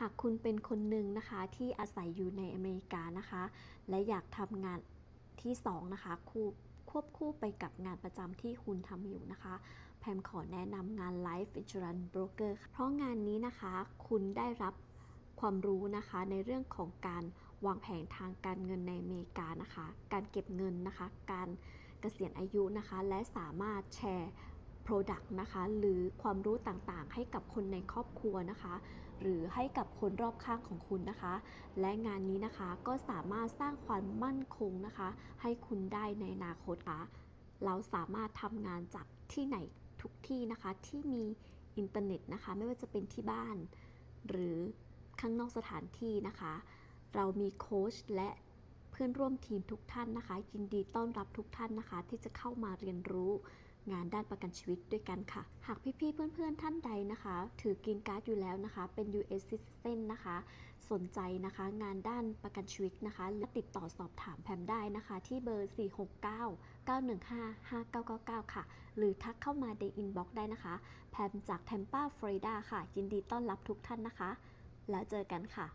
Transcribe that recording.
หากคุณเป็นคนหนึ่งนะคะที่อาศัยอยู่ในอเมริกานะคะ และอยากทำงานที่ 2 นะคะคู่ควบคู่ไปกับงานประจำที่คุณทำอยู่นะคะ แพมขอแนะนำงาน Life Insurance Broker เพราะงานนี้นะคะคุณได้รับความรู้นะคะในเรื่องของการวางแผนทางการเงินในอเมริกานะคะ การเก็บเงินนะคะ การเกษียณอายุนะคะ และสามารถแชร์ Product นะคะหรือความรู้ต่างๆ ให้กับคนในครอบครัวนะคะ หรือให้กับคนรอบข้างของคุณนะคะ และงานนี้นะคะก็สามารถสร้างความมั่นคงนะคะ ให้คุณได้ในอนาคตค่ะเราสามารถทำงานจากที่ไหนทุกที่นะคะที่มีอินเทอร์เน็ตนะคะ ไม่ว่าจะเป็นที่บ้าน หรือข้างนอกสถานที่นะคะ เรามีโค้ชและเพื่อนร่วมทีมทุกท่านนะคะ ยินดีต้อนรับทุกท่านนะคะ ที่จะเข้ามาเรียนรู้งานด้านประกันชีวิตด้วยกันค่ะ หากพี่ๆ เพื่อนๆ ท่านใดนะคะ ถือกรีนการ์ดอยู่แล้วนะคะ เป็น US Citizen นะคะ สนใจนะคะ งานด้านประกันชีวิตนะคะและติดต่อสอบถามแพมได้นะคะ ที่เบอร์ 469 915 5999 ค่ะ หรือทักเข้ามาในอินบ็อกซ์ได้นะคะ แพมจากแทมปาฟลอริดาค่ะ ยินดีต้อนรับทุกท่านนะคะ แล้วเจอกันค่ะ